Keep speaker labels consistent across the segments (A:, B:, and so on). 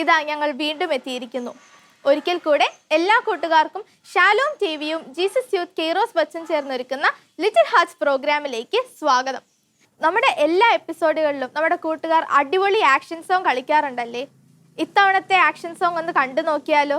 A: ഇതാ ഞങ്ങൾ വീണ്ടും എത്തിയിരിക്കുന്നു. ഒരിക്കൽ കൂടെ എല്ലാ കൂട്ടുകാർക്കും ഷാലോം ടി വിയും ജീസസ് യൂത്ത് കെയ്റോസ് ബച്ചൻ ചേർന്നൊരുക്കുന്ന ലിറ്റിൽ ഹാർട്സ് പ്രോഗ്രാമിലേക്ക് സ്വാഗതം. നമ്മുടെ എല്ലാ എപ്പിസോഡുകളിലും നമ്മുടെ കൂട്ടുകാർ അടിപൊളി ആക്ഷൻ സോങ് കളിക്കാറുണ്ടല്ലേ? ഇത്തവണത്തെ ആക്ഷൻ സോങ് ഒന്ന് കണ്ടു നോക്കിയാലോ?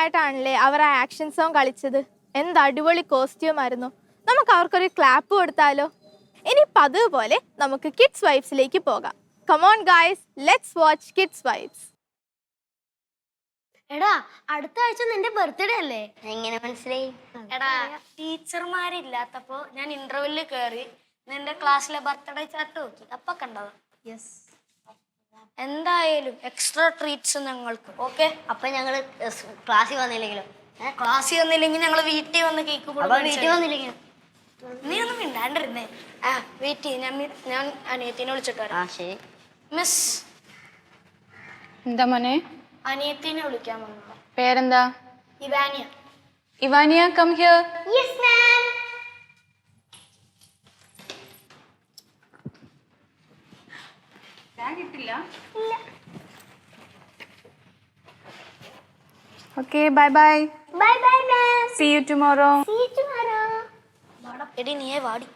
A: ആയിട്ടാണല്ലേ അവർ ആ ആക്ഷൻ സോങ് കളിച്ചത്? എന്ത് അടിപൊളി കോസ്റ്റ്യൂം ആയിരുന്നു. നമുക്ക് അവർക്കൊരു ക്ലാപ്പ് കൊടുത്താലോ? ഇനി പതിവ് പോലെ നമുക്ക് കിഡ്സ് വൈബ്സിലേക്ക് പോകാം. Come on guys let's watch kids vibes
B: എടാ അടുത്ത ആഴ്ച നിന്റെ ബർത്ത്ഡേ അല്ലേ?
C: എങ്ങനെ മനസ്സിലായി?
B: എടാ ടീച്ചർമാരില്ലാത്തപ്പോ ഞാൻ ഇന്റർവ്യൂൽ കേറി നിന്റെ ക്ലാസ്സിലെ ബർത്ത്ഡേ ചാർട്ട് നോക്കി. അപ്പൊ കണ്ടത്.
C: യെസ്
B: എന്തായാലും എക്സ്ട്രാ ട്രീറ്റ്സ് ഞങ്ങൾക്ക്. ഓക്കെ
C: അപ്പൊ ഞങ്ങൾ ക്ലാസ്സിൽ വന്നില്ലെങ്കിലും?
B: ക്ലാസ്സിൽ വന്നില്ലെങ്കിൽ ഞങ്ങൾ വീട്ടിൽ വന്ന് കേക്ക്
C: വീട്ടിൽ വന്നില്ലെങ്കിലും.
B: നീ ഒന്നും മിണ്ടാണ്ടിരുന്നേ. ആ വീട്ടിൽ ഞാൻ ഞാൻ അനിയത്തിനെ വിളിച്ചിട്ട്
C: ആ
B: വരാം
C: ശരി.
B: മിസ്
D: എന്താ മോനെ?
B: അനിയത്തിനെ വിളിക്കാൻ വന്നു
D: പേരെന്താ?
B: Ivania.
D: Ivania come here
B: yes ma'am
D: okay bye bye
B: bye bye ma'am
D: see you tomorrow
B: See you tomorrow. എടി നീയെ വാടി.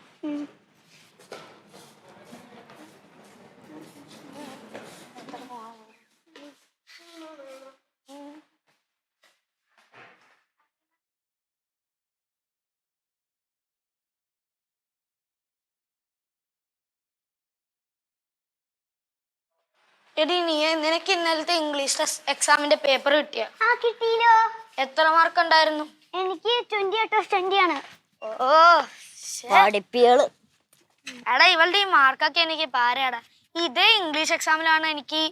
B: എടി നീ നിനക്ക് ഇന്നലത്തെ ഇംഗ്ലീഷ് എക്സാമിന്റെ പേപ്പർ കിട്ടിയ?
C: ആ കിട്ടിയില്ലോ.
B: എത്ര മാർക്ക് ഉണ്ടായിരുന്നു?
C: എനിക്ക് ട്വന്റി ഔട്ട് ഓഫ് ട്വന്റി ആണ്.
B: ഓ
C: പഠിപ്പികൾ
B: എടാ ഇവളുടെ ഈ മാർക്കൊക്കെ എനിക്ക് പാരടാ. ഇതേ ഇംഗ്ലീഷ് എക്സാമിലാണ് എനിക്ക്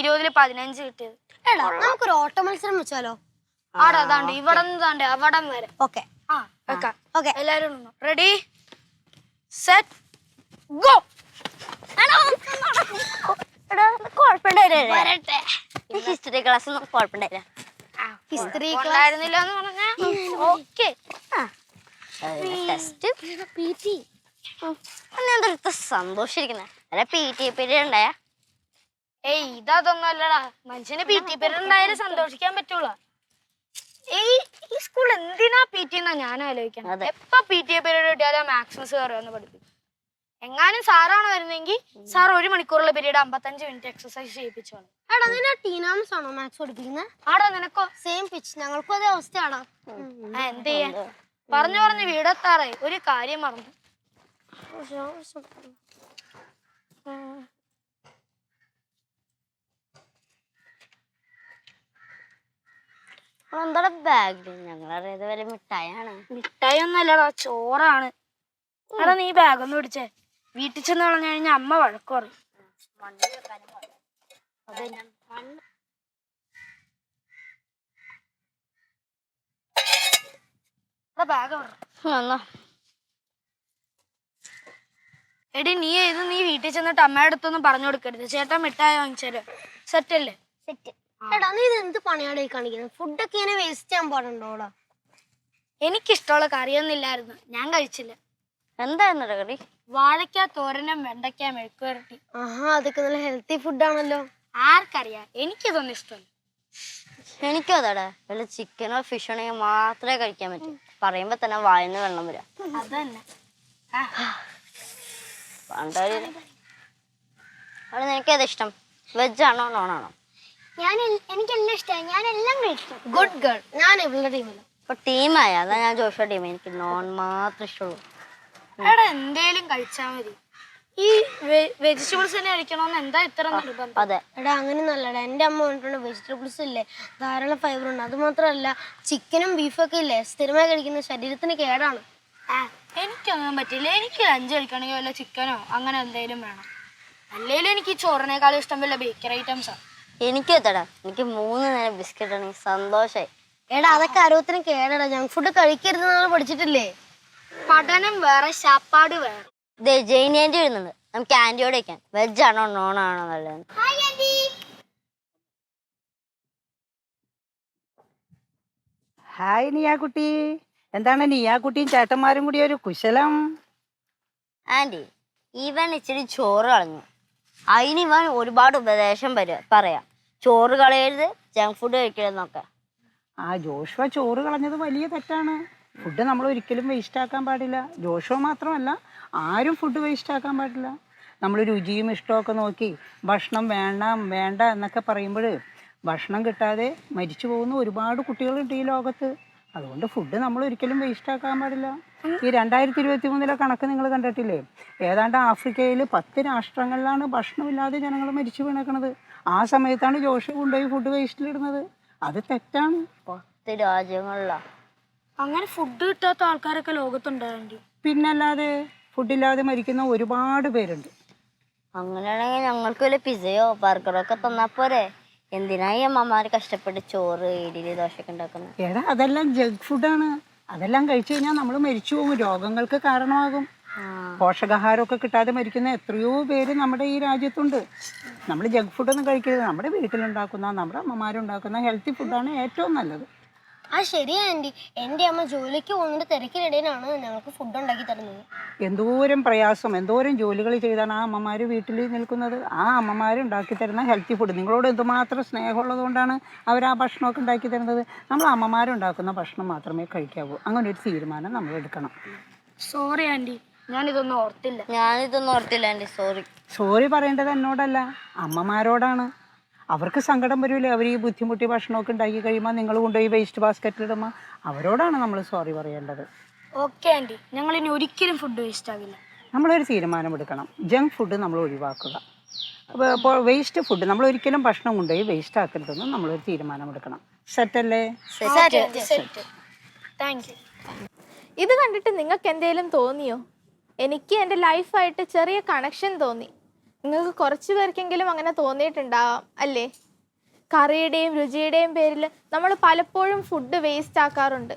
B: ഇരുപതിൽ പതിനഞ്ച് കിട്ടിയത്.
C: എടാ നമുക്കൊരു ഓട്ട മത്സരം വെച്ചാലോ?
B: ആടാ അതാണ്ട് ഇവിടെ നിന്ന് താണ്ട് അവിടം വരെ.
C: ഓക്കെ.
B: ആ
C: ഓക്കെ.
B: എല്ലാരും റെഡി സെറ്റ് ഗോ വരട്ടെ.
C: ഹിസ്റ്ററി ക്ലാസ് ഒന്നും കുഴപ്പമുണ്ടായില്ല.
B: ഹിസ്റ്ററി ഉണ്ടായിരുന്നില്ല എന്ന് പറഞ്ഞാ? ഓക്കെ.
C: Test P T. സന്തോഷിരിക്കുന്നത് അല്ല പി ടി പീരീഡ് ഉണ്ടായ?
B: ഏയ് ഇതൊന്നും അല്ലടാ. മനുഷ്യന് പി ടി പീരീഡ് ഉണ്ടായാലും സന്തോഷിക്കാൻ ഏയ് ഈ സ്കൂൾ എന്തിനാ പി ടി എന്നാ ഞാൻ ആലോചിക്കണം എപ്പോ പി ടി എ പീരീഡ് കിട്ടിയാലും മാക്സിമസ് കയറുമെന്ന് പഠിപ്പിക്കും. എങ്ങാനും സാറാണ് വരുന്നെങ്കിൽ സാർ ഒരു മണിക്കൂറുള്ള പീരീഡ് അമ്പത്തഞ്ച് മിനിറ്റ് എക്സസൈസ് ചെയ്യിപ്പിച്ചോളൂ.
C: എടാ നിന്നെ ടീനാംസ് ആണോ മാത്സ് പഠിപ്പിക്കുന്നത്
B: ആടാ നിനക്കോ?
C: സെയിം പിച്ച് ഞങ്ങൾക്കും അതേ
B: എന്ത് ചെയ്യാൻ പറഞ്ഞു പറഞ്ഞ് വീടെത്താറേ ഒരു കാര്യം മറന്നു.
C: എന്താ ബാഗിൽ ഞങ്ങളറിയാതെ വരെ മിഠായാണ്
B: മിഠായി ഒന്നല്ലടാ ചോറാണ്. എടാ നീ ബാഗ് ഒന്ന് പിടിച്ചേ. വീട്ടിൽ ചെന്ന് കളഞ്ഞു കഴിഞ്ഞാൽ അമ്മ വഴക്ക് പറയും. എടി നീ ഇത് നീ വീട്ടിൽ ചെന്നിട്ട് അമ്മയുടെ അടുത്തൊന്നും പറഞ്ഞു കൊടുക്കരുത്. ചേട്ടൻ മിഠായി വാങ്ങിച്ചാലോ സെറ്റ് അല്ലേ?
C: സെറ്റ് എടാ നീ ഇത് എന്ത് പണിയാടെ കാണിക്കുന്നത് ഫുഡൊക്കെ ഇങ്ങനെ വേസ്റ്റ് ചെയ്യാൻ പാടുണ്ടോടാ
B: എനിക്കിഷ്ടമുള്ള കറിയൊന്നും ഇല്ലായിരുന്നു. ഞാൻ കഴിച്ചില്ല.
C: എന്തായിരുന്നു കറി?
B: വാഴയ്ക്ക തോരനും വെണ്ടയ്ക്ക മെഴുക്കുവരട്ടി.
C: ആഹാ അതൊക്കെ നല്ല ഹെൽത്തി ഫുഡാണല്ലോ
B: ആർക്കറിയാം? എനിക്കതൊന്നും ഇഷ്ടമല്ല.
C: എനിക്കും അതാടാ. വല്ല ചിക്കനോ ഫിഷോ ആണെങ്കിൽ മാത്രമേ കഴിക്കാൻ പറ്റൂ. പറയുമ്പോ തന്നെ വായന്ന് വെള്ളം വരാം.
B: അതന്നെ. തന്നെ
C: പണ്ടൊരു അവിടെ നിനക്ക് ഏതാ ഇഷ്ടം? വെജ് ആണോ നോൺ ആണോ?
B: ഞാൻ എനിക്കെല്ലാം ഇഷ്ടമായി ഞാൻ എല്ലാം കഴിക്കും.
C: ഗുഡ് ഗേൾ ഞാൻ ഇവളുടെ ടീമില്ല ഇപ്പൊ ടീമായ അതാ ഞാൻ ജോഷ ടീം എനിക്ക് നോൺ മാത്രം ഇഷ്ടമുള്ളൂ.
B: എടാ എന്തേലും കഴിച്ചാ മതി. ഈ വെജിറ്റബിൾസ് തന്നെ കഴിക്കണമെന്ന് എന്താ ഇത്ര നിർബന്ധം?
C: അതെ.
E: എടാ അങ്ങനെ നല്ലടാ എന്റെ അമ്മ പറഞ്ഞിട്ടുണ്ട് വെജിറ്റബിൾസ് ഇല്ലേ? ധാരാളം ഫൈബർ ഉണ്ട്. അത് മാത്രമല്ല ചിക്കനും ബീഫും ഒക്കെ ഇല്ലേ? സ്ഥിരമായി കഴിക്കുന്ന ശരീരത്തിന് കേടാണ്.
B: ആ, എനിക്കൊന്നും പറ്റില്ല. എനിക്ക് ലഞ്ച് കഴിക്കണമെങ്കിൽ വല്ല ചിക്കനോ അങ്ങനെ എന്തെങ്കിലും വേണം. അല്ലെങ്കിൽ എനിക്ക് ചോറിനേക്കാളും ഇഷ്ടം വല്ല ബേക്കറി ഐറ്റംസാ
C: എനിക്ക് എത്തടാ എനിക്ക് മൂന്ന് നേരം ബിസ്ക്കറ്റ് ആണെങ്കിൽ സന്തോഷായി.
E: എടാ അതൊക്കെ ആരോഗ്യത്തിന് കേടാടാ. Junk food കഴിക്കരുതെന്നാണ് പഠിച്ചിട്ടില്ലേ?
B: പഠനം വേറെ ശാപ്പാട് വേറെ.
C: ദേ ജെയിൻ ആന്റി വരുന്നുണ്ട്. നമുക്ക് ആന്റിയോട് വയ്ക്കാൻ വെജ് ആണോ നോൺ ആണോ നല്ലത്
F: ഹായ് നിയാക്കുട്ടി. എന്താണ് നിയാക്കുട്ടിയും ചേട്ടന്മാരും കൂടി ഒരു കുശലം?
C: ആന്റി ഇവൻ ഇച്ചിരി ചോറ് കളഞ്ഞു. അതിന് ഇവൻ ഒരുപാട് ഉപദേശം വരിക പറയാം. ചോറ് കളയരുത് ജങ്ക് ഫുഡ് കഴിക്കരുതെന്നൊക്കെ
F: ആ ജോഷുവ ചോറ് കളഞ്ഞത് വലിയ തെറ്റാണ്. ഫുഡ് നമ്മൾ ഒരിക്കലും വേസ്റ്റ് ആക്കാൻ പാടില്ല. ജോഷോ മാത്രമല്ല ആരും ഫുഡ് വേസ്റ്റ് ആക്കാൻ പാടില്ല. നമ്മൾ രുചിയും ഇഷ്ടമൊക്കെ നോക്കി ഭക്ഷണം വേണ്ട വേണ്ട എന്നൊക്കെ പറയുമ്പോൾ ഭക്ഷണം കിട്ടാതെ മരിച്ചു പോകുന്ന ഒരുപാട് കുട്ടികളുണ്ട് ഈ ലോകത്ത്. അതുകൊണ്ട് ഫുഡ് നമ്മൾ ഒരിക്കലും വേസ്റ്റ് ആക്കാൻ പാടില്ല. ഈ രണ്ടായിരത്തി ഇരുപത്തി മൂന്നിലെ കണക്ക് നിങ്ങൾ കണ്ടിട്ടില്ലേ? ഏതാണ്ട് ആഫ്രിക്കയിൽ പത്ത് രാഷ്ട്രങ്ങളിലാണ് ഭക്ഷണമില്ലാതെ ജനങ്ങൾ മരിച്ചു വീണേക്കണത്. ആ സമയത്താണ് ജോഷി കൊണ്ടുപോയി ഫുഡ് വേസ്റ്റിലിടുന്നത് അത് തെറ്റാണ്.
C: പത്ത് രാജ്യങ്ങളിലാ.
B: അങ്ങനെ ഫുഡ് കിട്ടാത്ത ആൾക്കാരൊക്കെ ലോകത്തുണ്ടാകേണ്ടി
F: പിന്നല്ലാതെ ഫുഡില്ലാതെ മരിക്കുന്ന ഒരുപാട് പേരുണ്ട്.
C: അങ്ങനെയാണെങ്കിൽ ഞങ്ങൾക്ക് വല്ല പിസയോ ബർഗറോ ഒക്കെ തന്നാ പോരെ. എന്തിനായി അമ്മമാര് കഷ്ടപ്പെട്ട് ചോറ് ഇഡലി ദോശയൊക്കെ ഉണ്ടാക്കുന്നത്
F: എടാ അതെല്ലാം ജങ്ക് ഫുഡാണ് അതെല്ലാം കഴിച്ചു കഴിഞ്ഞാൽ നമ്മൾ മരിച്ചു പോകും. രോഗങ്ങൾക്ക് കാരണമാകും. പോഷകാഹാരമൊക്കെ കിട്ടാതെ മരിക്കുന്ന എത്രയോ പേര് നമ്മുടെ ഈ രാജ്യത്തുണ്ട്. നമ്മൾ ജങ്ക് ഫുഡൊന്നും കഴിക്കരുത്. നമ്മുടെ വീട്ടിലുണ്ടാക്കുന്ന നമ്മുടെ അമ്മമാരുണ്ടാക്കുന്ന ഹെൽത്തി ഫുഡാണ് ഏറ്റവും നല്ലത്.
E: ആ ശരിയാ ആന്റി എന്റെ അമ്മ ജോലിക്ക് പോകുന്നതിന്റെ തിരക്കിനിടയിലാണ്. ഞങ്ങൾക്ക് ഫുഡ് ഉണ്ടാക്കി തരുന്നത്.
F: എന്തോരം പ്രയാസം എന്തോരം ജോലികൾ ചെയ്താണ് ആ അമ്മമാർ വീട്ടിൽ നിൽക്കുന്നത്. ആ അമ്മമാർ ഉണ്ടാക്കി തരുന്ന ഹെൽത്തി ഫുഡ് നിങ്ങളോട് എന്തുമാത്രം സ്നേഹമുള്ളത് കൊണ്ടാണ് അവർ ആ ഭക്ഷണമൊക്കെ ഉണ്ടാക്കി തരുന്നത്? നമ്മൾ അമ്മമാരുണ്ടാക്കുന്ന ഭക്ഷണം മാത്രമേ കഴിക്കാവൂ. അങ്ങനെ ഒരു തീരുമാനം നമ്മൾ എടുക്കണം.
B: Sorry aunty. ഞാനിതൊന്നും ഓർത്തില്ല.
C: ഞാനിതൊന്നും ഓർത്തില്ല ആന്റി സോറി
F: സോറി പറയേണ്ടത് എന്നോടല്ല. അമ്മമാരോടാണ്. അവർക്ക് സങ്കടം വരില്ലേ അവർ ഈ ബുദ്ധിമുട്ടി ഭക്ഷണമൊക്കെ ഉണ്ടാക്കി കഴിയുമ്പോൾ നിങ്ങൾ കൊണ്ടുപോയി വേസ്റ്റ് ബാസ്ക്കറ്റിൽ ഇടുമ്പോൾ അവരോടാണ് നമ്മൾ സോറി പറയേണ്ടത്.
B: ഓക്കെ ആന്റി ഞങ്ങൾ ഇനി ഒരിക്കലും ഫുഡ് വേസ്റ്റ് ആവില്ല.
F: നമ്മളൊരു തീരുമാനമെടുക്കണം ജങ്ക് ഫുഡ് നമ്മൾ ഒഴിവാക്കുക. അപ്പോൾ വേസ്റ്റ് ഫുഡ് നമ്മൾ ഒരിക്കലും ഭക്ഷണം കൊണ്ടുപോയി വേസ്റ്റ് ആക്കരുതെന്ന് നമ്മളൊരു തീരുമാനമെടുക്കണം സെറ്റല്ലേ
B: താങ്ക് യു
A: ഇത് കണ്ടിട്ട് നിങ്ങൾക്ക് എന്തെങ്കിലും തോന്നിയോ? എനിക്ക് എന്റെ ലൈഫായിട്ട് ചെറിയ കണക്ഷൻ തോന്നി. നിങ്ങൾക്ക് കുറച്ച് പേർക്കെങ്കിലും അങ്ങനെ തോന്നിയിട്ടുണ്ടാവാം അല്ലേ? കറിയുടെയും രുചിയുടെയും പേരിൽ നമ്മൾ പലപ്പോഴും ഫുഡ് വേസ്റ്റ് ആക്കാറുണ്ട്.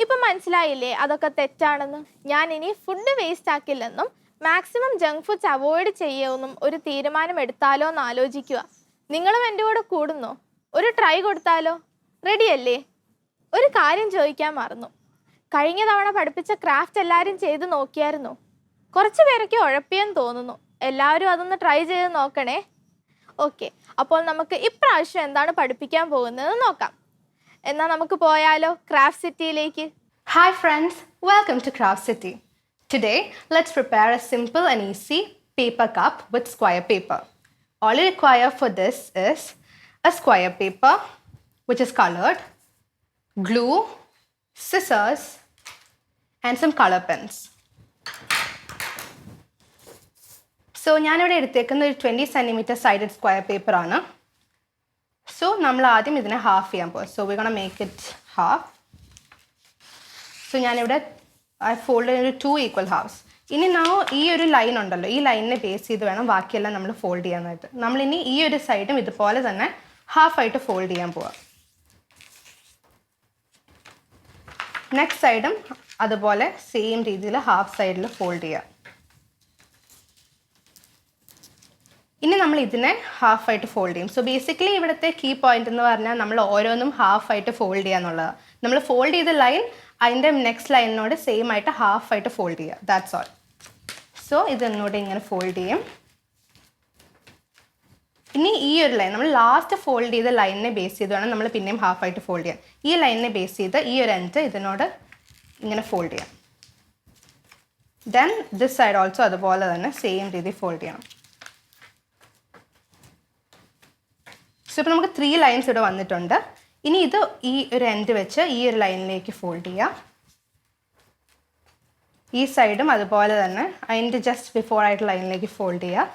A: ഇപ്പം മനസ്സിലായില്ലേ അതൊക്കെ തെറ്റാണെന്ന്? ഞാൻ ഇനി ഫുഡ് വേസ്റ്റ് ആക്കില്ലെന്നും മാക്സിമം ജങ്ക് ഫുഡ്സ് അവോയ്ഡ് ചെയ്യുമെന്നും ഒരു തീരുമാനം എടുത്താലോ എന്ന് ആലോചിക്കുക. നിങ്ങളും എന്റെ കൂടെ കൂടുന്നോ? ഒരു ട്രൈ കൊടുത്താലോ? റെഡിയല്ലേ ഒരു കാര്യം ചോദിക്കാൻ മറന്നു. കഴിഞ്ഞ തവണ പഠിപ്പിച്ച ക്രാഫ്റ്റ് എല്ലാവരും ചെയ്ത് നോക്കിയായിരുന്നു? കുറച്ച് പേരൊക്കെ ഉഴപ്പിയെന്ന് തോന്നുന്നു. എല്ലാവരും അതൊന്ന് ട്രൈ ചെയ്ത് നോക്കണേ ഓക്കെ അപ്പോൾ നമുക്ക് ഇപ്രാവശ്യം എന്താണ് പഠിപ്പിക്കാൻ പോകുന്നത് നോക്കാം എന്നാൽ നമുക്ക് പോയാലോ ക്രാഫ്റ്റ് സിറ്റിയിലേക്ക്
D: friends, welcome to Craft City. Today, let's prepare a simple and easy paper cup with square paper. All you require for this is a square paper which is colored, glue, scissors, and some color pens. So ഞാനിവിടെ എടുത്തേക്കുന്ന ഒരു twenty centimetre sided square paper ആണ്. So നമ്മൾ ആദ്യം ഇതിനെ half ചെയ്യാൻ പോകും so we gonna make it half so ഞാനിവിടെ ഐ ഫോൾഡ് ഒരു ടു ഈക്വൽ ഹാഫ്സ് ഇനി നാ ഈ ഒരു ലൈൻ ഉണ്ടല്ലോ. ഈ ലൈനിനെ ബേസ് ചെയ്ത് വേണം ബാക്കിയെല്ലാം നമ്മൾ ഫോൾഡ് ചെയ്യാനായിട്ട്. നമ്മളിനി ഈ ഒരു സൈഡും ഇതുപോലെ തന്നെ ഹാഫ് ആയിട്ട് ഫോൾഡ് ചെയ്യാൻ പോവാം. നെക്സ്റ്റ് സൈഡും അതുപോലെ സെയിം രീതിയിൽ ഹാഫ് സൈഡിൽ ഫോൾഡ് ചെയ്യാം. ഇനി നമ്മൾ ഇതിനെ ഹാഫ് ആയിട്ട് ഫോൾഡ് ചെയ്യും. സോ ബേസിക്കലി ഇവിടുത്തെ കീ പോയിന്റ് എന്ന് പറഞ്ഞാൽ നമ്മൾ ഓരോന്നും ഹാഫ് ആയിട്ട് ഫോൾഡ് ചെയ്യുക എന്നുള്ളതാണ്. നമ്മൾ ഫോൾഡ് ചെയ്ത ലൈൻ അതിന്റെ നെക്സ്റ്റ് ലൈനിനോട് സെയിം ആയിട്ട് ഹാഫ് ആയിട്ട് ഫോൾഡ് ചെയ്യുക. ദാറ്റ്സ് ഓൾ സോ ഇതൊന്നുകൂടെ ഇങ്ങനെ ഫോൾഡ് ചെയ്യും. ഇനി ഈ ഒരു ലൈൻ നമ്മൾ ലാസ്റ്റ് ഫോൾഡ് ചെയ്ത ലൈനിനെ ബേസ് ചെയ്ത് വേണം നമ്മൾ പിന്നെയും ഹാഫ് ആയിട്ട് ഫോൾഡ് ചെയ്യാം ഈ ലൈനിനെ ബേസ് ചെയ്ത് ഈ ഒരു എൻഡ് ഇതിനോട് ഇങ്ങനെ ഫോൾഡ് ചെയ്യാം. ദെൻ ദിസ് സൈഡ് ഓൾസോ അതുപോലെ തന്നെ സെയിം രീതി ഫോൾഡ് ചെയ്യണം. സോ ഇപ്പോൾ നമുക്ക് ത്രീ ലൈൻസ് ഇവിടെ വന്നിട്ടുണ്ട്. ഇനി ഇത് ഈ ഒരു എൻഡ് വെച്ച് ഈ ഒരു ലൈനിലേക്ക് ഫോൾഡ് ചെയ്യാം. ഈ സൈഡും അതുപോലെ തന്നെ അതിന്റെ ജസ്റ്റ് ബിഫോർ ആയിട്ട് ലൈനിലേക്ക് ഫോൾഡ് ചെയ്യുക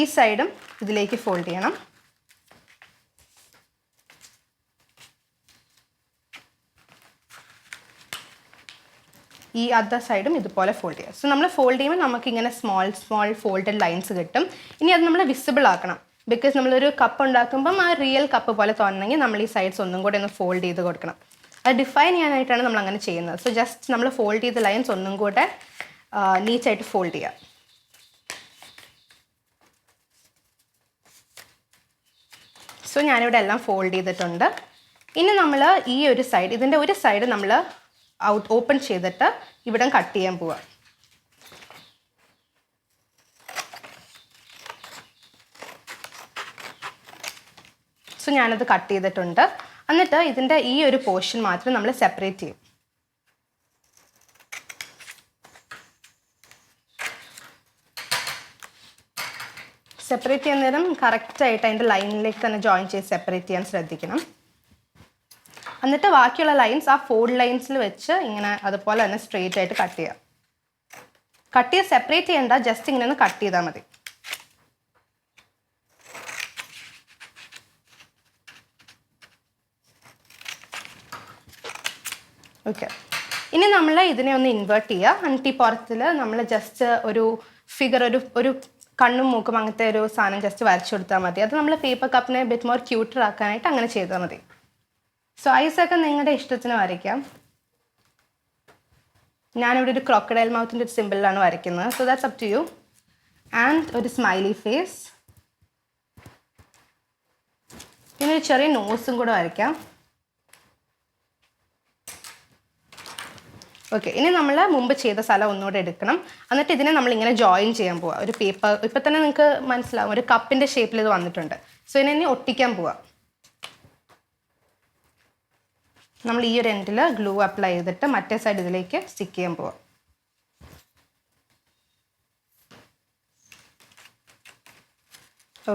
D: ഈ സൈഡും ഇതിലേക്ക് ഫോൾഡ് ചെയ്യണം. ഈ അതർ സൈഡും ഇതുപോലെ ഫോൾഡ് ചെയ്യുക സോ നമ്മൾ ഫോൾഡ് ചെയ്യുമ്പോൾ നമുക്ക് ഇങ്ങനെ സ്മോൾ സ്മോൾ ഫോൾഡഡ് ലൈൻസ് കിട്ടും. ഇനി അത് നമ്മൾ വിസിബിൾ ആക്കണം. ബിക്കോസ് നമ്മളൊരു കപ്പ് ഉണ്ടാക്കുമ്പം ആ റിയൽ കപ്പ് പോലെ തോന്നണമെങ്കിൽ നമ്മൾ ഈ സൈഡ്സ് ഒന്നും കൂടെ ഒന്ന് ഫോൾഡ് ചെയ്ത് കൊടുക്കണം. അത് ഡിഫൈൻ ചെയ്യാനായിട്ടാണ് നമ്മൾ അങ്ങനെ ചെയ്യുന്നത്. സോ ജസ്റ്റ് നമ്മൾ ഫോൾഡ് ചെയ്ത ലൈൻസ് ഒന്നും കൂടെ നീറ്റായിട്ട് ഫോൾഡ് ചെയ്യുക സോ ഞാനിവിടെ എല്ലാം ഫോൾഡ് ചെയ്തിട്ടുണ്ട്. ഇനി നമ്മൾ ഈ ഒരു സൈഡ് ഇതിന്റെ ഒരു സൈഡ് നമ്മൾ ഔട്ട് ഓപ്പൺ ചെയ്തിട്ട് ഇവിടം കട്ട് ചെയ്യാൻ പോവാം. സോ ഞാനത് കട്ട് ചെയ്തിട്ടുണ്ട്. എന്നിട്ട് ഇതിന്റെ ഈ ഒരു പോർഷൻ മാത്രം നമ്മൾ സെപ്പറേറ്റ് ചെയ്യും. സെപ്പറേറ്റ് ചെയ്യാൻ നേരം കറക്റ്റായിട്ട് അതിന്റെ ലൈനിലേക്ക് തന്നെ ജോയിൻ ചെയ്ത് സെപ്പറേറ്റ് ചെയ്യാൻ ശ്രദ്ധിക്കണം. എന്നിട്ട് ബാക്കിയുള്ള ലൈൻസ് ആ ഫോൾഡ് ലൈൻസിൽ വെച്ച് ഇങ്ങനെ അതുപോലെ തന്നെ സ്ട്രെയിറ്റ് ആയിട്ട് കട്ട് ചെയ്യാം. കട്ട് ചെയ്ത് സെപ്പറേറ്റ് ചെയ്യണ്ട ജസ്റ്റ് ഇങ്ങനെ ഒന്ന് കട്ട് ചെയ്താൽ മതി. ഓക്കെ ഇനി നമ്മൾ ഇതിനെ ഒന്ന് ഇൻവേർട്ട് ചെയ്യുക എന്നിട്ട് ഈ പുറത്തിൽ നമ്മൾ ജസ്റ്റ് ഒരു ഫിഗർ ഒരു ഒരു കണ്ണും മൂക്കും അങ്ങനത്തെ ഒരു സാധനം ജസ്റ്റ് വരച്ചു കൊടുത്താൽ മതി. അത് നമ്മൾ പേപ്പർ കപ്പിനെ ബിറ്റ് മോർ ക്യൂട്ടർ ആക്കാനായിട്ട് അങ്ങനെ ചെയ്താൽ മതി. സോ ഐസൊക്കെ നിങ്ങളുടെ ഇഷ്ടത്തിന് വരയ്ക്കാം. ഞാനിവിടെ ഒരു ക്രോക്കഡൈൽ മൗത്തിന്റെ ഒരു സിമ്പിളിലാണ് വരയ്ക്കുന്നത്. So that's up to you and ഒരു സ്മൈലി ഫേസ് പിന്നെ ഒരു ചെറിയ നോസും കൂടെ വരയ്ക്കാം. ഓക്കെ ഇനി നമ്മൾ മുമ്പ് ചെയ്ത സ്ഥലം ഒന്നുകൂടെ എടുക്കണം. എന്നിട്ട് ഇതിനെ നമ്മൾ ഇങ്ങനെ ജോയിൻ ചെയ്യാൻ പോവാം. ഒരു പേപ്പർ ഇപ്പം തന്നെ നിങ്ങൾക്ക് മനസ്സിലാവും. ഒരു കപ്പിന്റെ ഷേപ്പിൽ ഇത് വന്നിട്ടുണ്ട്. സോ ഇനി ഒട്ടിക്കാൻ പോവാം. നമ്മൾ ഈ ഒരു എൻഡിൽ ഗ്ലൂ അപ്ലൈ ചെയ്തിട്ട് മറ്റേ സൈഡ് ഇതിലേക്ക് സ്റ്റിക്ക് ചെയ്യാൻ പോവാം.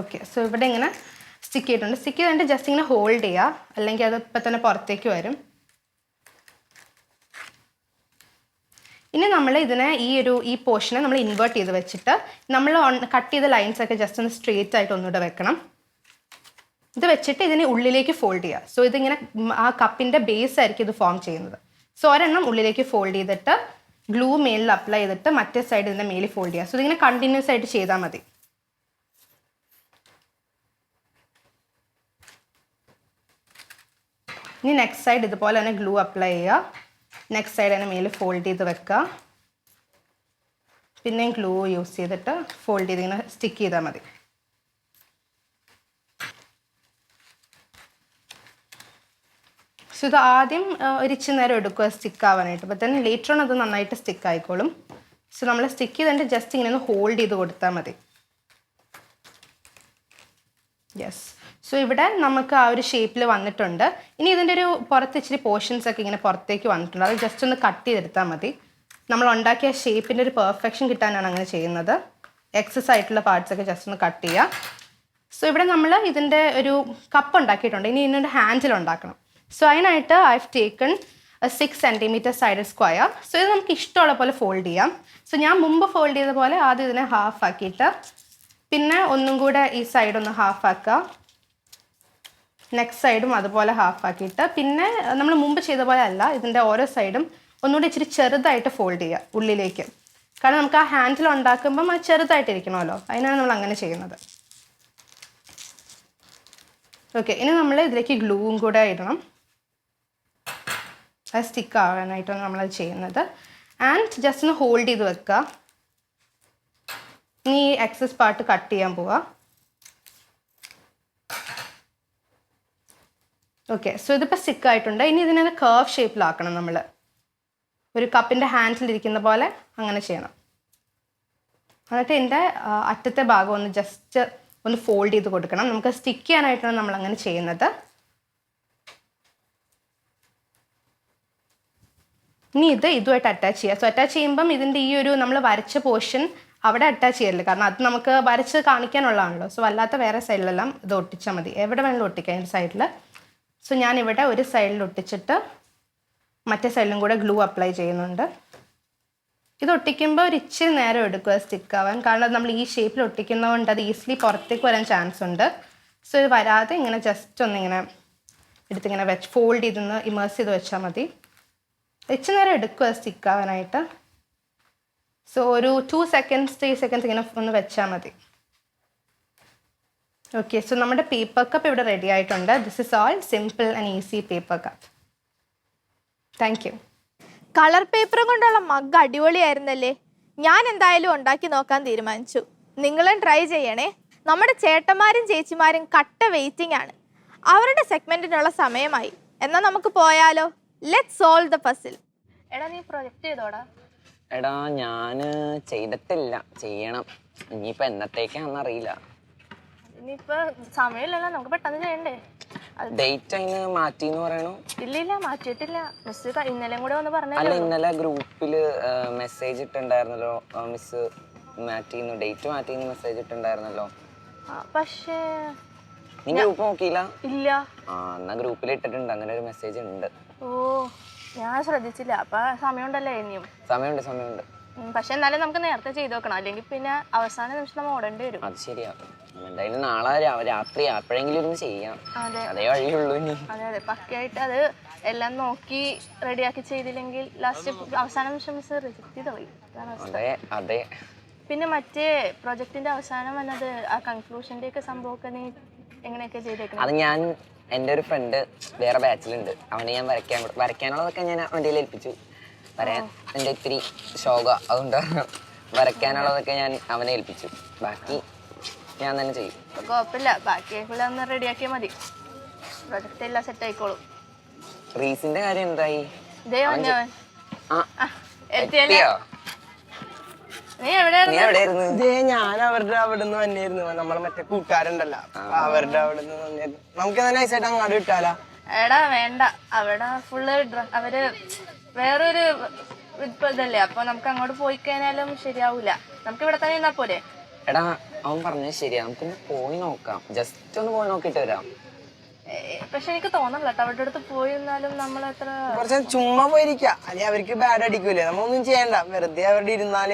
D: ഓക്കെ സോ ഇവിടെ ഇങ്ങനെ സ്റ്റിക്ക് ചെയ്തിട്ടുണ്ട്. സ്റ്റിക്ക് ചെയ്തിട്ട് ജസ്റ്റ് ഇങ്ങനെ ഹോൾഡ് ചെയ്യുക അല്ലെങ്കിൽ അത് ഇപ്പം തന്നെ പുറത്തേക്ക് വരും. ഇനി നമ്മൾ ഇതിനെ ഈ ഒരു ഈ പോർഷനെ നമ്മൾ ഇൻവേർട്ട് ചെയ്ത് വെച്ചിട്ട് നമ്മൾ കട്ട് ചെയ്ത ലൈൻസ് ഒക്കെ ജസ്റ്റ് ഒന്ന് സ്ട്രേറ്റ് ആയിട്ട് ഒന്നുകൂടെ വെക്കണം. ഇത് വെച്ചിട്ട് ഇതിനെ ഉള്ളിലേക്ക് ഫോൾഡ് ചെയ്യുക. സോ ഇതിങ്ങനെ ആ കപ്പിന്റെ ബേസ് ആയിരിക്കും ഇത് ഫോം ചെയ്യുന്നത്. സോ ഒരെണ്ണം ഉള്ളിലേക്ക് ഫോൾഡ് ചെയ്തിട്ട് ഗ്ലൂ മേലിൽ അപ്ലൈ ചെയ്തിട്ട് മറ്റേ സൈഡ് ഇതിന്റെ മേലിൽ ഫോൾഡ് ചെയ്യുക. സോ ഇതിങ്ങനെ കണ്ടിന്യൂസ് ആയിട്ട് ചെയ്താൽ മതി. ഇനി നെക്സ്റ്റ് സൈഡ് ഇതുപോലെ തന്നെ ഗ്ലൂ അപ്ലൈ ചെയ്യുക. നെക്സ്റ്റ് സൈഡ് തന്നെ മേലിൽ ഫോൾഡ് ചെയ്ത് വെക്കുക. പിന്നെയും ഗ്ലൂ യൂസ് ചെയ്തിട്ട് ഫോൾഡ് ചെയ്ത് ഇങ്ങനെ സ്റ്റിക്ക് ചെയ്താൽ മതി. സോ ഇത് ആദ്യം ഒരു ഇച്ചിരി നേരം എടുക്കുക സ്റ്റിക്ക് ആവാനായിട്ട്. അപ്പോൾ തന്നെ ലേറ്റർ ഓൺ അത് നന്നായിട്ട് സ്റ്റിക്ക് ആയിക്കോളും. സോ നമ്മൾ സ്റ്റിക്ക് ചെയ്തിട്ട് ജസ്റ്റ് ഇങ്ങനെ ഒന്ന് ഹോൾഡ് ചെയ്ത് കൊടുത്താൽ മതി. യെസ് സോ ഇവിടെ നമുക്ക് ആ ഒരു ഷേപ്പിൽ വന്നിട്ടുണ്ട്. ഇനി ഇതിന്റെ ഒരു പുറത്ത് ഇച്ചിരി പോർഷൻസ് ഒക്കെ ഇങ്ങനെ പുറത്തേക്ക് വന്നിട്ടുണ്ട്. അത് ജസ്റ്റ് ഒന്ന് കട്ട് ചെയ്തെടുത്താൽ മതി. നമ്മൾ ഉണ്ടാക്കിയ ഷേപ്പിന്റെ ഒരു പെർഫെക്ഷൻ കിട്ടാനാണ് അങ്ങനെ ചെയ്യുന്നത്. എക്സസ് ആയിട്ടുള്ള പാർട്സ് ഒക്കെ ജസ്റ്റ് ഒന്ന് കട്ട് ചെയ്യുക സോ ഇവിടെ നമ്മൾ ഇതിന്റെ ഒരു കപ്പ് ഉണ്ടാക്കിയിട്ടുണ്ട്. ഇനി ഇതിന്റെ ഹാൻഡിൽ ഉണ്ടാക്കണം. സോ അതിനായിട്ട് I have taken six centimetre side square so ഇത് നമുക്ക് ഇഷ്ടമുള്ള പോലെ ഫോൾഡ് ചെയ്യാം. സോ ഞാൻ മുമ്പ് ഫോൾഡ് ചെയ്ത പോലെ ആദ്യം ഇതിനെ ഹാഫ് ആക്കിയിട്ട് പിന്നെ ഒന്നും കൂടെ ഈ സൈഡ് ഒന്ന് ഹാഫ് ആക്കുക. നെക്സ്റ്റ് സൈഡും അതുപോലെ ഹാഫ് ആക്കിയിട്ട് പിന്നെ നമ്മൾ മുമ്പ് ചെയ്ത പോലെ അല്ല ഇതിന്റെ ഓരോ സൈഡും ഒന്നുകൂടി ഇച്ചിരി ചെറുതായിട്ട് ഫോൾഡ് ചെയ്യുക ഉള്ളിലേക്ക്. കാരണം നമുക്ക് ആ ഹാൻഡിൽ ഉണ്ടാക്കുമ്പം അത് ചെറുതായിട്ടിരിക്കണമല്ലോ അതിനാണ് നമ്മൾ അങ്ങനെ ചെയ്യുന്നത്. ഓക്കെ ഇനി നമ്മൾ ഇതിലേക്ക് ഗ്ലൂവും കൂടെ ഇടണം. അത് സ്റ്റിക്ക് ആവാനായിട്ടാണ് നമ്മളത് ചെയ്യുന്നത്. ആൻഡ് ജസ്റ്റ് ഒന്ന് ഹോൾഡ് ചെയ്ത് വെക്കുക. ഇനി ഈ എക്സസ് പാർട്ട് കട്ട് ചെയ്യാൻ പോവുക ഓക്കെ സോ ഇതിപ്പോൾ സ്റ്റിക്ക് ആയിട്ടുണ്ട്. ഇനി ഇതിനെ കർവ് ഷേപ്പിലാക്കണം നമ്മൾ ഒരു കപ്പിന്റെ ഹാൻഡിലിരിക്കുന്ന പോലെ അങ്ങനെ ചെയ്യണം. എന്നിട്ട് എന്റെ അറ്റത്തെ ഭാഗം ഒന്ന് ജസ്റ്റ് ഒന്ന് ഫോൾഡ് ചെയ്ത് കൊടുക്കണം. നമുക്ക് സ്റ്റിക്ക് ചെയ്യാനായിട്ടാണ് നമ്മൾ അങ്ങനെ ചെയ്യുന്നത്. ഇനി ഇത് ഇതുമായിട്ട് അറ്റാച്ച് ചെയ്യുക സോ അറ്റാച്ച് ചെയ്യുമ്പം ഇതിന്റെ ഈ ഒരു നമ്മൾ വരച്ച പോർഷൻ അവിടെ അറ്റാച്ച് ചെയ്യരുത്. കാരണം അത് നമുക്ക് വരച്ച് കാണിക്കാനുള്ളതാണല്ലോ. സോ അല്ലാത്ത വേറെ സൈഡിലെല്ലാം ഇത് ഒട്ടിച്ചാൽ മതി. എവിടെ വേണമെങ്കിലും ഒട്ടിക്കാം ഒരു സൈഡിൽ സോ ഞാനിവിടെ ഒരു സൈഡിൽ ഒട്ടിച്ചിട്ട് മറ്റേ സൈഡിലും കൂടെ ഗ്ലൂ അപ്ലൈ ചെയ്യുന്നുണ്ട്. ഇത് ഒട്ടിക്കുമ്പോൾ ഒരു ഇച്ചിരി നേരം എടുക്കുക സ്റ്റിക്ക് ആവാൻ. കാരണം നമ്മൾ ഈ ഷേപ്പിൽ ഒട്ടിക്കുന്നതുകൊണ്ട് അത് ഈസിലി പുറത്തേക്ക് വരാൻ ചാൻസ് ഉണ്ട്. സോ ഇത് വരാതെ ഇങ്ങനെ ജസ്റ്റ് ഒന്നിങ്ങനെ എടുത്തിങ്ങനെ വെച്ച് ഫോൾഡ് ചെയ്തൊന്ന് ഇമേഴ്സ് ചെയ്ത് വെച്ചാൽ മതി. ഇച്ചിരി നേരം എടുക്കുക സ്റ്റിക്ക് ആവാനായിട്ട്. സോ ഒരു ടു സെക്കൻഡ്സ് ത്രീ സെക്കൻഡ്സ് ഇങ്ങനെ ഒന്ന് വെച്ചാൽ മതി. ഓക്കെ സോ നമ്മുടെ പേപ്പർ കപ്പ് ഇവിടെ റെഡി ആയിട്ടുണ്ട്. This is all simple and easy paper cup thank you
A: colour paper കൊണ്ടുള്ള മഗ് അടിപൊളിയായിരുന്നല്ലേ? ഞാൻ എന്തായാലും ഉണ്ടാക്കി നോക്കാൻ തീരുമാനിച്ചു. നിങ്ങളും ട്രൈ ചെയ്യണേ. നമ്മുടെ ചേട്ടന്മാരും ചേച്ചിമാരും കട്ട വെയിറ്റിംഗ് ആണ്. അവരുടെ സെഗ്മെന്റിനുള്ള സമയമായി. എന്നാൽ നമുക്ക് പോയാലോ? ലെറ്റ് സോൾവ് ദ പസിൽ എടാ നീ പ്രൊജക്ട് ചെയ്തോടാ.
G: എടാ ഞാൻ ചെയ്തിട്ടില്ല. ചെയ്യണം. ഇനിയിപ്പോ എന്നത്തേക്കാന്ന് അറിയില്ല.
A: ഇനിയിപ്പോ സമയമില്ലല്ലോ നമുക്ക് പെട്ടെന്ന് ചെയ്യണ്ടേ?
G: ഡേറ്റ് അതിന് മാറ്റി എന്ന് പറയണു?
A: ഇല്ല ഇല്ല മാറ്റിയിട്ടില്ല മിസ് ഇന്നലെയും കൂടെ വന്ന്
G: അല്ല
A: പറഞ്ഞല്ലോ
G: ഇന്നലെ ഗ്രൂപ്പിൽ മെസ്സേജ് ഇട്ടുണ്ടായിരുന്നല്ലോ മിസ് മാറ്റിന്ന് ഡേറ്റ് മാറ്റിന്ന് മെസ്സേജ് ഇട്ടുണ്ടായിരുന്നല്ലോ
A: പക്ഷേ
G: നീ ഗ്രൂപ്പ് നോക്കിയില്ല?
A: ഇല്ല.
G: ആ എന്നാ ഗ്രൂപ്പിൽ ഇട്ടിട്ടുണ്ട്. അങ്ങനെ ഒരു മെസ്സേജ് ഉണ്ട്.
A: ഓ ഞാൻ ശ്രദ്ധിച്ചില്ല. അപ്പൊ സമയമുണ്ടല്ലേ ഇനിയും?
G: സമയമുണ്ട് സമയമുണ്ട്.
A: പക്ഷെ എന്നാലും നമുക്ക് നേരത്തെ ചെയ്ത് വെക്കണം അല്ലെങ്കിൽ പിന്നെ അവസാന നിമിഷം നമ്മൾ ഓടേണ്ടി വരും.
G: അത് ശരിയാ. എന്തായാലും നാളെ രാത്രി അപ്പോഴെങ്കിലും ഒന്ന് ചെയ്യാം.
A: അതെ.
G: അതേ വഴിയുള്ളൂ ഇനി.
A: അതെ അതെ. പക്കയായിട്ട് അത് എല്ലാം നോക്കി റെഡിയാക്കി ചെയ്തില്ലെങ്കിൽ ലാസ്റ്റ് അവസാന നിമിഷം മിസ് റിജക്ട് ചെയ്ത് കളയും
G: അതെ അതെ.
A: പിന്നെ മറ്റേ പ്രൊജക്ടിന്റെ അവസാനം വന്നത് ആ കൺക്ലൂഷന്റെ ഒക്കെ സംഭവമൊക്കെ നീ എങ്ങനെയൊക്കെ ചെയ്തേക്കുന്നത്
G: അത് ഞാൻ എന്റെ ഒരു ഫ്രണ്ട് വേറെ ബാച്ചിലുണ്ട് അവനെ ഞാൻ വരയ്ക്കാൻ വരയ്ക്കാനുള്ളതൊക്കെ ഞാൻ അവന്റെ ഏൽപ്പിച്ചു. പറയാൻ എന്റെ ഇത്തിരി ശോക അതുകൊണ്ട് വരയ്ക്കാനുള്ളതൊക്കെ ഞാൻ അവനെ ഏൽപ്പിച്ചു. ബാക്കി ഞാൻ തന്നെ ചെയ്യും.
A: കുഴപ്പമില്ല ബാക്കിയൊക്കെ ഒന്ന് റെഡിയാക്കിയാൽ മതി. പ്രൊജക്റ്റ് എല്ലാം സെറ്റ് ആയിക്കോളും.
G: റീസിന്റെ കാര്യം എന്തായി? എത്തിയോ?
H: ഞാൻ അവരുടെ അവിടെ നിന്ന് വന്നിരുന്നു നമ്മളെ മറ്റേ കൂട്ടുകാരുണ്ടല്ലോ. അവരുടെ അവിടെ നിന്ന് വന്നിരുന്നു നമുക്ക് നൈസായിട്ട് അങ്ങോട്ട് കിട്ടാലോ
A: എടാ വേണ്ട. അവിടെ ഫുള്ള് അവർ വേറൊരു ഇതല്ലേ. അപ്പൊ നമുക്ക് അങ്ങോട്ട് പോയി കഴിഞ്ഞാലും ശരിയാവൂല. നമുക്ക് ഇവിടെ തന്നെ നിന്നാ പോരെ?
G: എടാ അവൻ പറഞ്ഞത് ശരിയാ. നമുക്കൊന്ന് പോയി നോക്കാം. ജസ്റ്റ് ഒന്ന് പോയി നോക്കിട്ട് വരാം.
A: പക്ഷെ എനിക്ക് തോന്നല്ല കേട്ടോ. അവരുടെ അടുത്ത് പോയി നിന്നാലും നമ്മൾ എത്ര
H: കുറച്ച് ചുമ്മാ പോയിരിക്കാം. അല്ലെങ്കിൽ അവർക്ക് ബാഡ് അടിക്കൂലേ? നമ്മൊന്നും ചെയ്യണ്ട. വെറുതെ അവരുടെ ഇരുന്നാൽ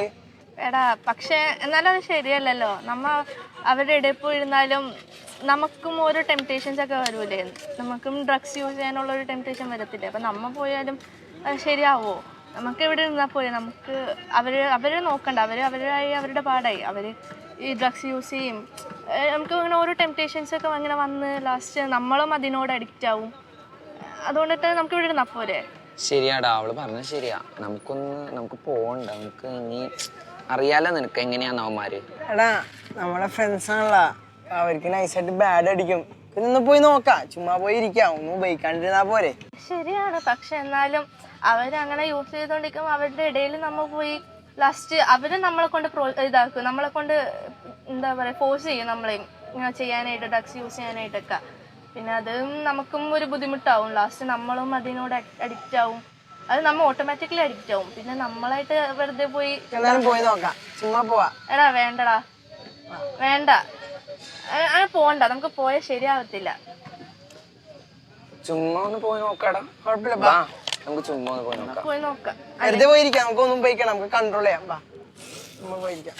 A: എടാ പക്ഷെ എന്നാലും അത് ശരിയല്ലല്ലോ. നമ്മ അവരുടെ ഇടയിൽ പോയിരുന്നാലും നമുക്കും ഓരോ ടെംപ്റ്റേഷൻസ് ഒക്കെ വരൂലേ. നമുക്കും ഡ്രഗ്സ് യൂസ് ചെയ്യാനുള്ള ഒരു ടെംപ്റ്റേഷൻ വരത്തില്ലേ. അപ്പം നമ്മ പോയാലും ശരിയാവോ? നമുക്ക് ഇവിടെ നിന്നാൽ പോയി നമുക്ക് അവർ അവരെ നോക്കണ്ട. അവർ അവരായി അവരുടെ പാടായി. അവർ ഈ ഡ്രഗ്സ് യൂസ് ചെയ്യും. നമുക്ക് ഇങ്ങനെ ഓരോ ടെംപ്റ്റേഷൻസ് ഒക്കെ അങ്ങനെ വന്ന് ലാസ്റ്റ് നമ്മളും അതിനോട് അഡിക്റ്റ് ആവും. അതുകൊണ്ടിട്ട് നമുക്ക് ഇവിടെ നിന്നാൽ പോരെ?
G: ശരിയാടാ അവൾ പറഞ്ഞത് ശരിയാ. നമുക്കൊന്ന് നമുക്ക് പോകണ്ട നമുക്ക് ഇനി അറിയാലോ നിനക്ക് എങ്ങനെയാന്ന് അവന്മാര്?
H: എടാ നമ്മളെ ഫ്രണ്ട്സ് ആണല്ലോ. അവർക്ക് നൈസായിട്ട് ബാഡ് അടിക്കും. ഒന്ന് പോയി നോക്കാം. ചുമ്മാ പോയി ഇരിക്കാം. ഒന്നും ഉപയോഗിക്കാണ്ടിരുന്നാ പോരെ.
A: ശരിയാണ്. പക്ഷെ എന്നാലും അവരങ്ങനെ യൂസ് ചെയ്തോണ്ടിരിക്കുമ്പോൾ അവരുടെ ഇടയിൽ നമ്മൾ പോയി ലാസ്റ്റ് അവർ നമ്മളെ കൊണ്ട് പ്രോ ഇതാക്കും. നമ്മളെ കൊണ്ട് എന്താ പറയാ ഫോഴ്സ് ചെയ്യും നമ്മളെ. ഇങ്ങനെ ചെയ്യാനായിട്ട് ഡ്രഗ്സ് യൂസ് ചെയ്യാനായിട്ടൊക്കെ. പിന്നെ അതും നമുക്കും ഒരു ബുദ്ധിമുട്ടാവും. ലാസ്റ്റ് നമ്മളും അതിനോട് അഡിക്റ്റ് ആവും. അത് നമ്മ ഓട്ടോമാറ്റിക്കലി അഡിക്റ്റ് ആവും. പിന്നെ നമ്മളായിട്ട് വെറുതെ പോയി
H: എന്നാലും പോയി നോക്കാം. ചുമ്മാ പോവാ.
A: എടാ വേണ്ടടാ. വേണ്ട. അങ്ങനെ പോണ്ട. നമുക്ക് പോയാൽ ശരിയാവത്തില്ല.
G: ചുമ്മാ ഒന്ന് പോയി നോക്കാടാ.
H: കുഴപ്പമില്ല
G: വാ.
H: ബാ.
G: നമുക്ക് ചുമ്മാ ഒന്ന് പോയി നോക്കാം.
A: പോയി നോക്കാം.
H: വെറുതെ പോയിരിക്കാം. നമുക്ക് ഒന്നും പോയിക്കാം നമുക്ക് കൺട്രോൾ ചെയ്യാം. ബാ. ചുമ്മാ പോയിരിക്കാം.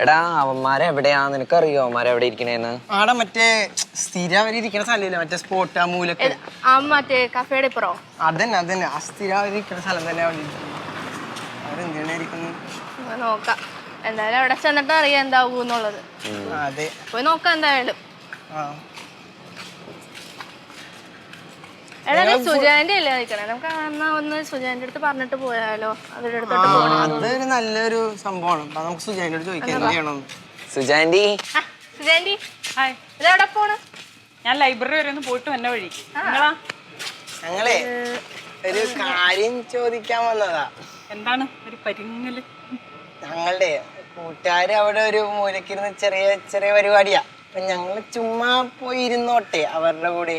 G: എടാ അവന്മാരെ എവിടെയാ നിനക്കറിയോ? അവന്മാരെ എവിടെ ഇരിക്കണേന്ന്?
H: ആടെ മറ്റേ സ്ഥിരം ഇരിക്കണ സ്ഥലമില്ല? മറ്റേ സ്പോട്ട് ആ മൂലക്ക്.
A: ആ മറ്റേ കഫേയുടെ ഇപ്പുറോ?
H: അതന്നെ അതന്നെ. ആ സ്ഥിരം ഇരിക്കണ സ്ഥലം തന്നെ അവിടെ ഇരിക്കുന്നത്. അവരെന്തിനാ ഇരിക്കുന്നത്
A: നമുക്ക് നോക്കാം. എന്തായാലും അവിടെ ചെന്നിട്ട് അറിയാം
H: എന്താവൂന്നുള്ളത്. അതെ.
A: പോയി നോക്കാം എന്തായാലും.
H: ആ.
A: എടാ നീ സുജാന്റെ അല്ലേ നിൽക്കണേ നമുക്ക് എന്നാ ഒന്ന് സുജാന്റെ അടുത്ത് പറഞ്ഞിട്ട് പോയാലോ? അവരുടെ അടുത്തോട്ട് പോകണം
H: അതൊരു നല്ലൊരു സംഭവമാണ്. അപ്പൊ നമുക്ക് സുജാന്റെ അടുത്ത് ചോദിക്കാം എന്ത്? ചെയ്യണം
G: സുജാൻഡി?
A: സുജാന്റി ഇതെവിടെ പോണ്?
I: ഞാൻ ലൈബ്രറി വരെ ഒന്ന് പോയിട്ട് വന്ന വഴി നിങ്ങളാ?
H: ഞങ്ങളെ ഒരു കാര്യം ചോദിക്കാൻ വന്നതാ.
I: എന്താണ്? ഒരു പരിങ്ങൽ.
H: ഞങ്ങളുടെ കൂട്ടുകാര് അവിടെ ഒരു മൂലക്കിരുന്ന് ചെറിയ ചെറിയ പരിപാടിയാ. അപ്പൊ ഞങ്ങൾ ചുമ്മാ പോയി ഇരുന്നോട്ടെ അവരുടെ കൂടെ.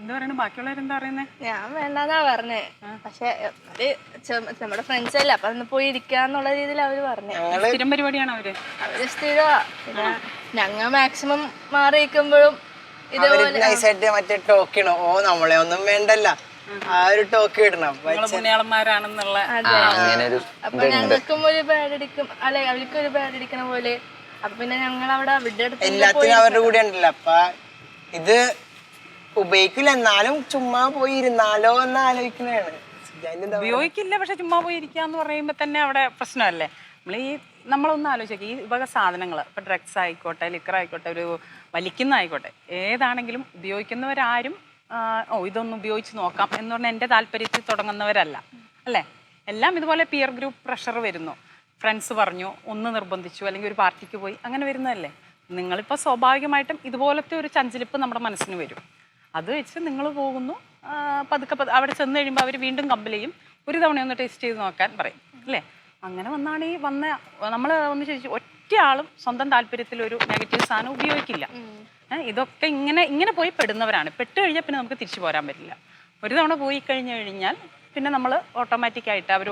I: എന്താ പറയണ? ബാക്കിയുള്ളവരെന്താ പറയുന്നേ?
A: ഞാൻ വേണ്ടെന്നാ പറഞ്ഞേ. പക്ഷെ അവർ ചെ- നമ്മുടെ ഫ്രണ്ട്സ് അല്ലേ അപ്പൊ ഒന്ന് പോയി ഇരിക്കാന്നുള്ള രീതിയിൽ അവർ പറഞ്ഞേ.
H: ഞങ്ങൾ
I: സ്ഥിരം പരിപാടിയാണ് അവർ.
A: അവർ സ്ഥിരമാ പിന്നെ ഞങ്ങൾ മാക്സിമം മാറി നിൽക്കുമ്പോഴും
H: അവർ
A: ഇതേപോലെ
H: നൈസായിട്ട് മറ്റേ ടോക്കിണോ ഓ നമ്മളെ ഒന്നും വേണ്ടല്ല. ആ. ഒരു ടോക്ക് ഇടണം. അപ്പൊ
I: നിങ്ങൾ പുണ്യാളന്മാരാണെന്നുള്ള
A: അതെ.
G: അങ്ങനെ ഒരു
A: അപ്പൊ ഞങ്ങൾക്കും ഒരു ബാഡ് അടിക്കും. അല്ലെ അവർക്ക് ഒരു ബാഡ് അടിക്കണ പോലെ. അപ്പൊ പിന്നെ ഞങ്ങൾ അവിടെ അടുത്ത്
H: എല്ലാത്തിനും അവരുടെ കൂടെ ഉണ്ടല്ലോ. അപ്പൊ ഇത് ഉപയോഗിക്കില്ല എന്നാലും ചുമ്മാ പോയി ഇരുന്നാലോ എന്ന് ആലോചിക്കുന്നതാണ്
I: ഉപയോഗിക്കില്ല പക്ഷെ ചുമ്മാ പോയി ഇരിക്കാന്ന് പറയുമ്പോ തന്നെ അവിടെ പ്രശ്നമല്ലേ? നമ്മൾ ഈ നമ്മളൊന്ന് ആലോചിക്കുക ഈ വക സാധനങ്ങൾ ഇപ്പൊ ഡ്രഗ്സ് ആയിക്കോട്ടെ ലിക്കർ ആയിക്കോട്ടെ ഒരു വലിക്കുന്ന ആയിക്കോട്ടെ ഏതാണെങ്കിലും ഉപയോഗിക്കുന്നവരാരും ഓ ഇതൊന്ന് ഉപയോഗിച്ച് നോക്കാം എന്ന് പറഞ്ഞാൽ എന്റെ താല്പര്യത്തിൽ തുടങ്ങുന്നവരല്ല അല്ലേ? എല്ലാം ഇതുപോലെ പിയർ ഗ്രൂപ്പ് പ്രഷർ വരുന്നു. ഫ്രണ്ട്സ് പറഞ്ഞു ഒന്ന് നിർബന്ധിച്ചു അല്ലെങ്കിൽ ഒരു പാർട്ടിക്ക് പോയി അങ്ങനെ വരുന്നതല്ലേ? നിങ്ങളിപ്പോൾ സ്വാഭാവികമായിട്ടും ഇതുപോലത്തെ ഒരു ചഞ്ചലിപ്പ് നമ്മുടെ മനസ്സിന് വരും. അത് വെച്ച് നിങ്ങൾ പോകുന്നു. പതുക്കെ പതു അവിടെ ചെന്ന് കഴിയുമ്പോൾ അവർ വീണ്ടും കമ്പലിയും ചെയ്യും. ഒരു തവണ ഒന്ന് ടേസ്റ്റ് ചെയ്ത് നോക്കാൻ പറയും അല്ലേ? അങ്ങനെ വന്നാണ് ഈ വന്ന നമ്മൾ ഒന്ന് ചോദിച്ചു ഒറ്റയാളും സ്വന്തം താല്പര്യത്തിൽ ഒരു നെഗറ്റീവ് സാധനം ഉപയോഗിക്കില്ല. ഇതൊക്കെ ഇങ്ങനെ ഇങ്ങനെ പോയി പെടുന്നവരാണ്. പെട്ട് കഴിഞ്ഞാൽ പിന്നെ നമുക്ക് തിരിച്ചു പോരാൻ പറ്റില്ല. ഒരു തവണ പോയി കഴിഞ്ഞു കഴിഞ്ഞാൽ പിന്നെ നമ്മൾ ഓട്ടോമാറ്റിക്കായിട്ട് അവർ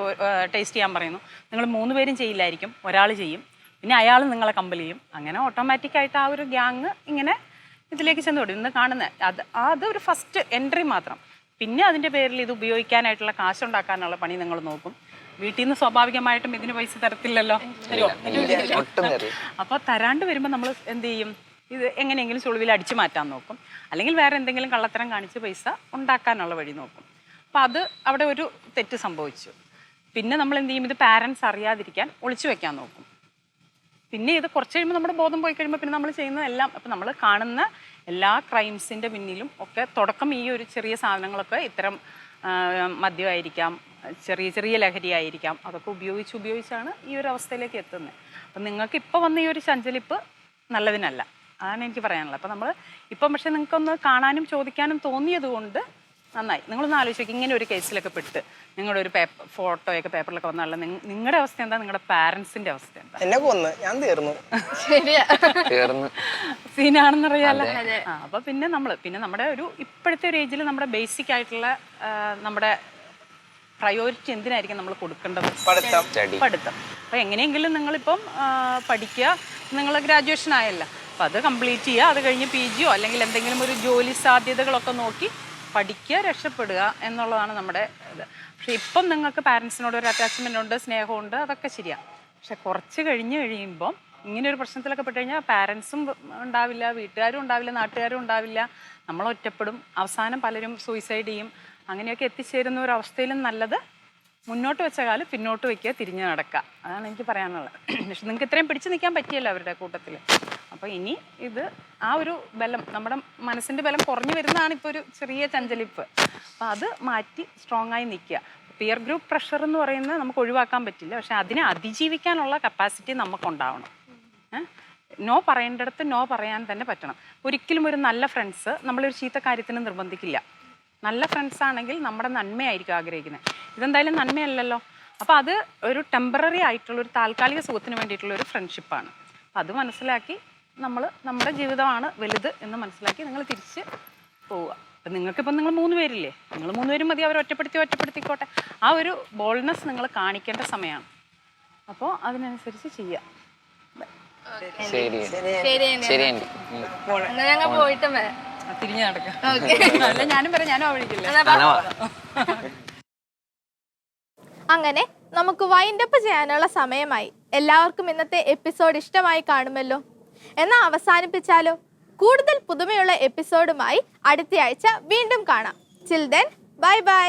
I: ടേസ്റ്റ് ചെയ്യാൻ പറയുന്നു. നിങ്ങൾ മൂന്ന് പേരും ചെയ്യില്ലായിരിക്കും ഒരാൾ ചെയ്യും. പിന്നെ അയാൾ നിങ്ങളെ കമ്പൽ ചെയ്യും. അങ്ങനെ ഓട്ടോമാറ്റിക്കായിട്ട് ആ ഒരു ഗ്യാങ് ഇങ്ങനെ ഇതിലേക്ക് ചെന്ന് വിടും ഇന്ന് കാണുന്നത് അത് അതൊരു ഫസ്റ്റ് എൻട്രി മാത്രം. പിന്നെ അതിന്റെ പേരിൽ ഇത് ഉപയോഗിക്കാനായിട്ടുള്ള കാശുണ്ടാക്കാനുള്ള പണി നിങ്ങൾ നോക്കും. വീട്ടിൽ നിന്ന് സ്വാഭാവികമായിട്ടും ഇതിന് പൈസ തരത്തില്ലല്ലോ? അപ്പോൾ തരാണ്ട് വരുമ്പോൾ നമ്മൾ എന്ത് ചെയ്യും? ഇത് എങ്ങനെയെങ്കിലും ചുളിവിൽ അടിച്ചു മാറ്റാൻ നോക്കും. അല്ലെങ്കിൽ വേറെ എന്തെങ്കിലും കള്ളത്തരം കാണിച്ച് പൈസ ഉണ്ടാക്കാനുള്ള വഴി നോക്കും. അപ്പോൾ അത് അവിടെ ഒരു തെറ്റ് സംഭവിച്ചു. പിന്നെ നമ്മൾ എന്ത് ചെയ്യും? ഇത് പാരൻസ് അറിയാതിരിക്കാൻ ഒളിച്ചു വെക്കാൻ നോക്കും. പിന്നെ ഇത് കുറച്ച് കഴിയുമ്പോൾ നമ്മുടെ ബോധം പോയി കഴിയുമ്പോൾ പിന്നെ നമ്മൾ ചെയ്യുന്ന എല്ലാം അപ്പം നമ്മൾ കാണുന്ന എല്ലാ ക്രൈംസിന്റെ പിന്നിലും ഒക്കെ തുടക്കം ഈ ഒരു ചെറിയ സാധനങ്ങളൊക്കെ ഇത്തരം മദ്യമായിരിക്കാം ചെറിയ ചെറിയ ലഹരിയായിരിക്കാം അതൊക്കെ ഉപയോഗിച്ച് ഉപയോഗിച്ചാണ് ഈ ഒരു അവസ്ഥയിലേക്ക് എത്തുന്നത് അപ്പം നിങ്ങൾക്ക് ഇപ്പോൾ വന്ന ഈ ഒരു ചഞ്ചലിപ്പ് നല്ലതിനല്ല. അതാണ് എനിക്ക് പറയാനുള്ളത്. അപ്പം നമ്മൾ ഇപ്പം പക്ഷേ നിങ്ങൾക്കൊന്ന് കാണാനും ചോദിക്കാനും തോന്നിയത് കൊണ്ട് നന്നായി. നിങ്ങളൊന്ന് ആലോചിച്ചു ഇങ്ങനെ ഒരു കേസിലൊക്കെ പെട്ട് നിങ്ങളുടെ ഒരു പേപ്പർ ഫോട്ടോയൊക്കെ പേപ്പറിലൊക്കെ വന്നാലും നിങ്ങളുടെ അവസ്ഥ എന്താ? നിങ്ങളുടെ പാരന്റ്സിന്റെ അവസ്ഥ എന്താ?
H: എന്നെ കൊന്ന്. ഞാൻ തീർന്നു.
A: ശരിയാ.
G: തീർന്ന്.
I: സീനാണെന്ന് അറിയാലോ അപ്പൊ പിന്നെ നമ്മൾ പിന്നെ നമ്മുടെ ഒരു ഇപ്പോഴത്തെ ഒരു ഏജിൽ നമ്മുടെ ബേസിക് ആയിട്ടുള്ള നമ്മുടെ പ്രയോറിറ്റി എന്തിനായിരിക്കും നമ്മൾ കൊടുക്കേണ്ടത്?
H: പഠിത്തം.
G: അപ്പൊ
I: പഠിത്തം. അപ്പോൾ എങ്ങനെയെങ്കിലും നിങ്ങളിപ്പം പഠിക്കുക. നിങ്ങൾ ഗ്രാജുവേഷൻ ആയല്ലോ. അപ്പോൾ അത് കംപ്ലീറ്റ് ചെയ്യുക. അത് കഴിഞ്ഞ് പി ജിയോ അല്ലെങ്കിൽ എന്തെങ്കിലും ഒരു ജോലി സാധ്യതകളൊക്കെ നോക്കി പഠിക്കുക രക്ഷപ്പെടുക എന്നുള്ളതാണ് നമ്മുടെ ഇത്. പക്ഷെ ഇപ്പം നിങ്ങൾക്ക് പാരൻസിനോട് ഒരു അറ്റാച്ച്മെന്റ് ഉണ്ട് സ്നേഹമുണ്ട് അതൊക്കെ ശരിയാണ് പക്ഷെ കുറച്ച് കഴിഞ്ഞ് കഴിയുമ്പം ഇങ്ങനെ ഒരു പ്രശ്നത്തിലൊക്കെ പെട്ട് കഴിഞ്ഞാൽ പാരൻസും ഉണ്ടാവില്ല വീട്ടുകാരും ഉണ്ടാവില്ല നാട്ടുകാരും ഉണ്ടാവില്ല. നമ്മൾ ഒറ്റപ്പെടും. അവസാനം പലരും സൂയിസൈഡ് ചെയ്യും. അങ്ങനെയൊക്കെ എത്തിച്ചേരുന്ന ഒരു അവസ്ഥയിലും നല്ലത് മുന്നോട്ട് വെച്ച കാൽ പിന്നോട്ട് വയ്ക്കുക തിരിഞ്ഞു നടക്കുക. അതാണ് എനിക്ക് പറയാനുള്ളത്. പക്ഷെ നിങ്ങൾക്ക് ഇത്രയും പിടിച്ചു നിൽക്കാൻ പറ്റിയല്ലോ അവരുടെ കൂട്ടത്തിൽ അപ്പോൾ ഇനി ഇത് ആ ഒരു ബലം നമ്മുടെ മനസ്സിന്റെ ബലം കുറഞ്ഞു വരുന്നതാണ് ഇപ്പോൾ ഒരു ചെറിയ ചഞ്ചലിപ്പ്. അപ്പോൾ അത് മാറ്റി സ്ട്രോങ് ആയി നിൽക്കുക. പിയർ ഗ്രൂപ്പ് പ്രഷർ എന്ന് പറയുന്നത് നമുക്ക് ഒഴിവാക്കാൻ പറ്റില്ല. പക്ഷെ അതിനെ അതിജീവിക്കാനുള്ള കപ്പാസിറ്റി നമുക്കുണ്ടാവണം? നോ പറയേണ്ടടുത്ത് നോ പറയാൻ തന്നെ പറ്റണം. ഒരിക്കലും ഒരു നല്ല ഫ്രണ്ട്സ് നമ്മളൊരു ചീത്ത കാര്യത്തിന് നിർബന്ധിക്കില്ല. നല്ല ഫ്രണ്ട്സ് ആണെങ്കിൽ നമ്മുടെ നന്മയായിരിക്കും ആഗ്രഹിക്കുന്നത്. ഇതെന്തായാലും നന്മയല്ലല്ലോ. അപ്പോൾ അത് ഒരു ടെമ്പററി ആയിട്ടുള്ള ഒരു താൽക്കാലിക സുഖത്തിന് വേണ്ടിയിട്ടുള്ള ഒരു ഫ്രണ്ട്ഷിപ്പാണ് അത് മനസ്സിലാക്കി നമ്മൾ നമ്മുടെ ജീവിതമാണ് വലുത് എന്ന് മനസ്സിലാക്കി നിങ്ങൾ തിരിച്ച് പോവുക. അപ്പം നിങ്ങൾക്കിപ്പം നിങ്ങൾ മൂന്ന് പേരില്ലേ? നിങ്ങൾ മൂന്ന് പേരും മതി അവർ ഒറ്റപ്പെടുത്തി ഒറ്റപ്പെടുത്തിക്കോട്ടെ. ആ ഒരു ബോൾഡ്നെസ് നിങ്ങൾ കാണിക്കേണ്ട സമയമാണ് അപ്പോൾ അതിനനുസരിച്ച് ചെയ്യുക തിരിഞ്ഞു അല്ല ഞാനും പറയാം ഞാനും ആ
A: അങ്ങനെ നമുക്ക് വൈൻഡപ്പ് ചെയ്യാനുള്ള സമയമായി. എല്ലാവർക്കും ഇന്നത്തെ എപ്പിസോഡ് ഇഷ്ടമായി കാണുമല്ലോ. എന്നാൽ അവസാനിപ്പിച്ചാലോ? കൂടുതൽ പുതുമയുള്ള എപ്പിസോഡുമായി അടുത്തയാഴ്ച വീണ്ടും കാണാം. Chill then bye by